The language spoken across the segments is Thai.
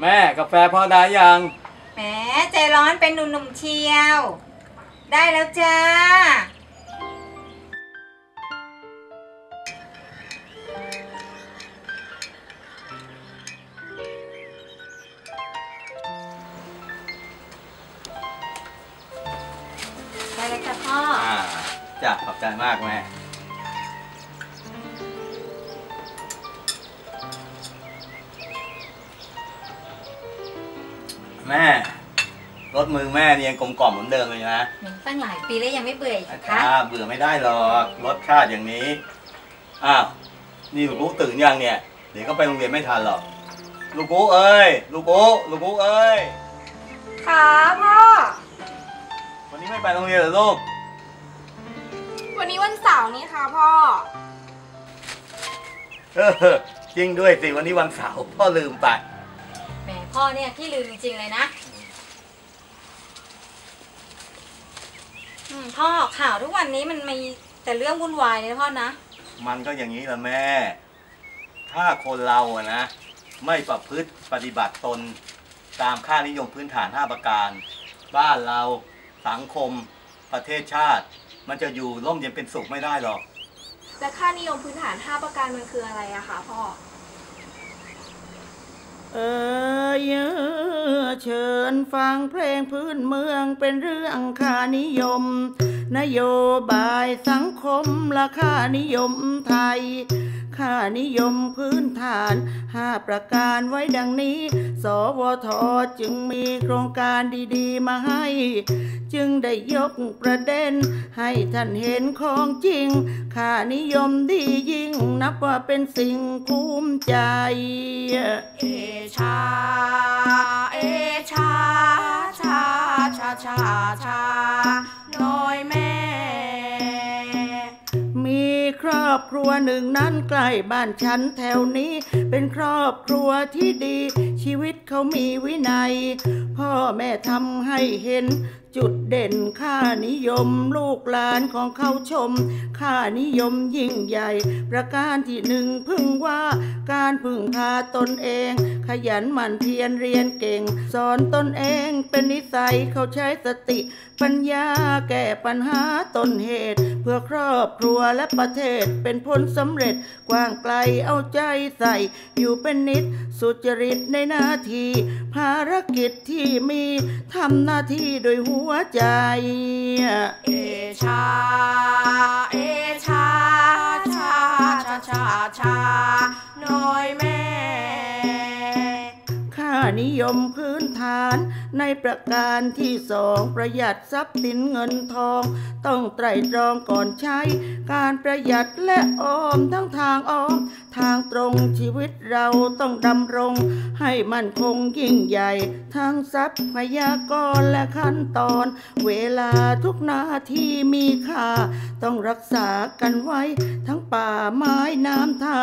แม่กาแฟพอได้ยังแหมใจร้อนเป็นหนุ่มๆเชียว ได้แล้วจ้า ได้แล้วจ้ะพ่อ อ่าจ้ะขอบใจมากแม่ แม่รถมือแม่เนี่ยยังกลมกล่อมเหมือนเดิมเลยนะหนึ่งตั้งหลายปีแล้วยังไม่เบื่ออีกเหรอคะอ่าเบื่อไม่ได้หรอกรสชาติอย่างนี้อ้าวนี่ลูกกูตื่นยังเนี่ย เดี๋ยวก็ไปโรงเรียนไม่ทันหรอกลูกกูเอ้ยลูกกูลูกกูเอ้ยค่ะพ่อวันนี้ไม่ไปโรงเรียนเหรอลูกวันนี้วันเสาร์นี่ค่ะพ่อเออจริงด้วยสิวันนี้วันเสาร์พ่อลืมไปแหม พ่อเนี่ยพี่ลืมจริงๆเลยนะ อืมพ่อข่าวทุกวันนี้มันมีแต่เรื่องวุ่นวายเลยนะพ่อนะ มันก็อย่างนี้แหละแม่ ถ้าคนเราอะนะ ไม่ประพฤติปฏิบัติตน ตามค่านิยมพื้นฐาน 5 ประการ บ้านเราสังคม ประเทศชาติ มันจะอยู่ร่มเย็นเป็นสุขไม่ได้หรอก และค่านิยมพื้นฐาน 5 ประการมันคืออะไรอะคะพ่อ เอ ยเชิญฟังเพลงพื้นเมืองเป็นเรื่องค่านิยม นโยบายสังคมและค่านิยมไทย ค่านิยมพื้นฐานห้าประการไว้ดังนี้ สวทจึงมีโครงการดีๆมาให้ จึงได้ยกประเด็น ให้ท่านเห็นของจริง ค่านิยมดียิ่ง นับว่าเป็นสิ่งภูมิใจ เอชา เอชา ชา ชา ชา ชา ครอบครัวหนึ่งนั้นใกล้บ้านฉันแถวนี้ เป็นครอบครัวที่ดี ชีวิตเขามีวินัย พ่อแม่ทำให้เห็นจุดเด่นค่านิยมลูกหลานของเขาชม ค่านิยมยิ่งใหญ่ ประการที่หนึ่งพึ่งว่าการพึ่งพาตนเอง ขยันหมั่นเพียรเรียนเก่ง สอนตนเองเป็นนิสัยเขาใช้สติ ปัญญาแก้ปัญหาต้นเหตุ เพื่อครอบครัวและประเทศเป็นผลสำเร็จกว้างไกลเอาใจใส่ อยู่เป็นนิดสุจริตในหน้าที่ ภารกิจที่มีทำหน้าที่โดยหัวใจ เอชา เอชา ชา ชา ชา ชา น้อยแม่ นิยมพื้นฐานในประการที่สองประหยัดทรัพย์สินเงินทอง ต้องไตรตรองก่อนใช้ การประหยัดและออมทั้งทางอ้อมทางตรงชีวิตเราต้องดำรง ให้มั่นคงยิ่งใหญ่ ทั้งทรัพยากรและขั้นตอน เวลาทุกนาทีมีค่า ต้องรักษากันไว้ ทั้งป่าไม้น้ำท่า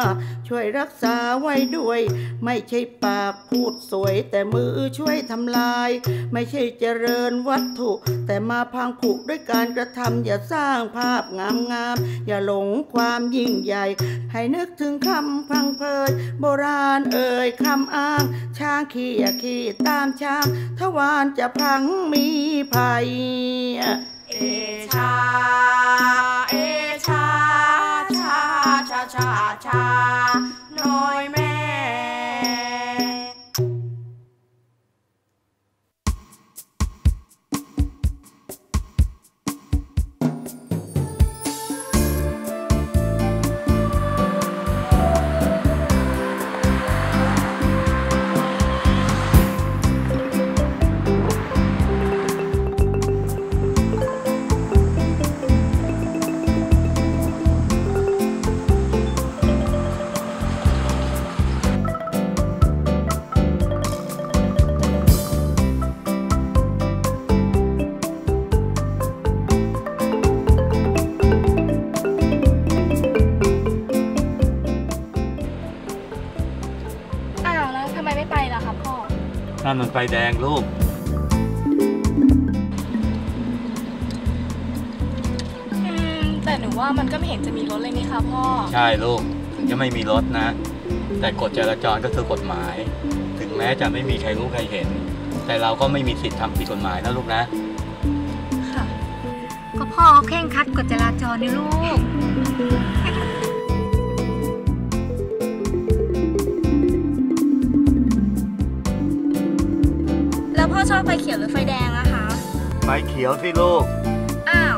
ช่วยรักษาไว้ด้วย ไม่ใช่ปากพูดสวย แต่มือช่วยทำลาย ไม่ใช่เจริญวัตถุ แต่มาพังผุด้วยการกระทำอย่าสร้างภาพงามงามๆ อย่าหลงความยิ่งใหญ่ ให้นึกถึงคำพังเพยโบราณเอ่ยคำอ้าง ช้างขี่ย่าขี่ตามช้างทวารจะพังมีภัย เอชา เอชา ชา ชา ชา ชา น้อยแม่ นั่นมันไฟแดงลูกอืมแต่หนูว่ามันก็ไม่เห็นจะมีรถเลยนี่คะพ่อ ใช่ลูก ถึงจะไม่มีรถนะ แต่กฎจราจรก็คือกฎหมาย ถึงแม้จะไม่มีใครรู้ใครเห็น แต่เราก็ไม่มีสิทธิ์ทำผิดกฎหมายนะลูกนะ ค่ะ ก็พ่อเขาเคร่งครัดกฎจราจรนี่ลูก ไฟเขียวหรือไฟแดงอะคะ ไฟเขียวสิลูก อ้าว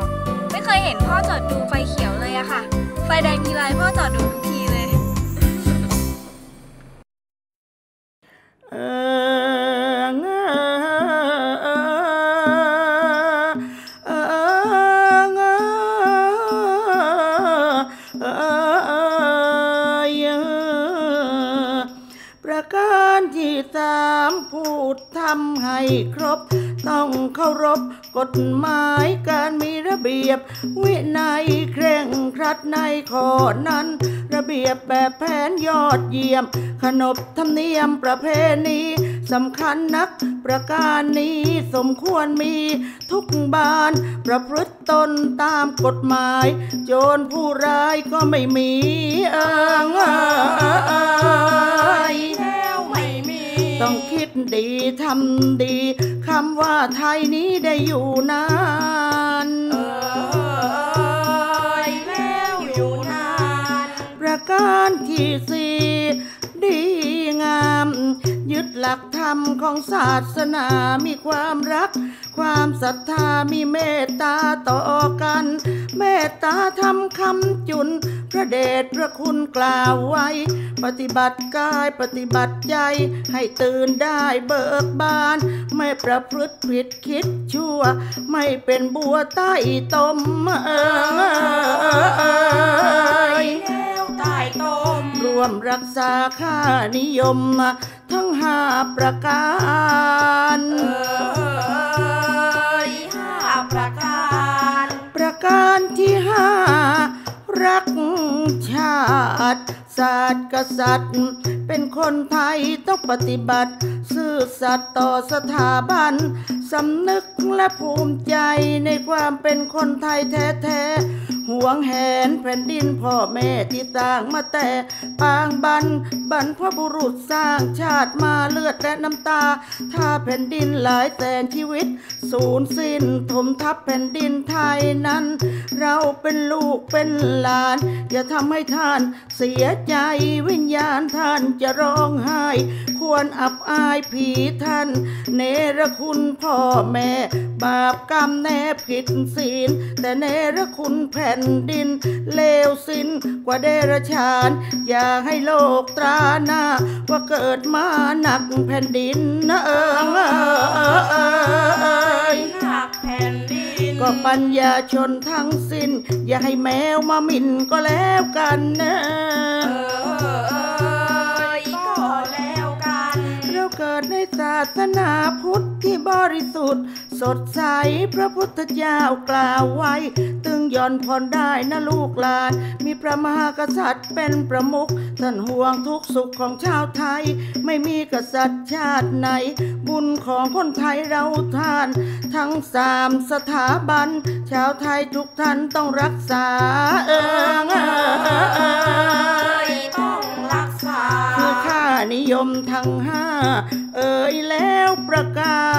ไม่เคยเห็นพ่อจอดดูไฟเขียวเลยอะค่ะ ไฟแดงทีไรพ่อจอดดูทุกที ประการที่สามพูดทำให้ครบ ต้องเคารพกฎหมายการมีระเบียบ วินัยเคร่งครัดในข้อนั้น ระเบียบแบบแผนยอดเยี่ยม ขนบธรรมเนียมประเพณี สำคัญนักประการนี้สมควรมีทุกบ้าน ประพฤติตนตามกฎหมาย โจรผู้ร้ายก็ไม่มีเอิงเอยแล้วไม่มีต้องคิดดีทำดีคำว่าไทยนี้ได้อยู่นานเอยแล้วอยู่นาน ประการที่สี่ หลักธรรมของศาสนามีความรัก ความศรัทธามีเมตตาต่อกัน เมตตาทำคำจุน พระเดชพระคุณกล่าวไว้ ปฏิบัติกายปฏิบัติใจ ให้ตื่นได้เบิกบาน ไม่ประพฤติผิดคิดชั่ว ไม่เป็นบัวใต้ตมเอยแล้วใต้ตมรวมรักษาค่านิยม ทั้งห้าประการห้าประการ ประการที่ห้ารักชาติศาสตร์กษัตริย์ เป็นคนไทยต้องปฏิบัติ ซื่อสัตย์ต่อสถาบันสำนึกและภูมิใจในความเป็นคนไทยแท้ๆห่วงแหนแผ่นดินพ่อแม่ที่สร้างมาแต่ปางบันบรรพบุรุษสร้างชาติมาเลือดและน้ำตา ถ้าแผ่นดินหลายแสนชีวิต สูญสิ้นถมทับแผ่นดินไทยนั้น เราเป็นลูกเป็นหลาน อย่าทำให้ท่านเสียใจวิญญาณท่านจะร้องไห้ ควรอับอายผีท่าน เนรคุณพ่อแม่ บาปกรรมแน่ผิดศีล แต่เนรคุณแผ่ผ่นดิน เลวสิ้นกว่าเดรฉาน อย่าให้โลกตราหน้า ว่าเกิดมาหนักแผ่นดินนะเอิงเอยหนักแผ่นดิน ก็ปัญญาชนทั้งสิ้น อย่าให้แมวมาหมิ่นก็แล้วกันนะ สนาพุทธที่บริสุทธิ์ สดใสพระพุทธเจ้ากล่าวไว้ ตึงย่อนผ่อนได้นะลูกหลาน มีพระมหากษัตริย์เป็นประมุขท่านห่วงทุกสุขของชาวไทย ไม่มีกษัตริย์ชาติไหน บุญของคนไทยเราทาน ทั้งสามสถาบัน ชาวไทยทุกท่านต้องรักษาเอิงเอยต้องรักษาคือค่านิยมทั้งห้า เอ่ยแล้วประกา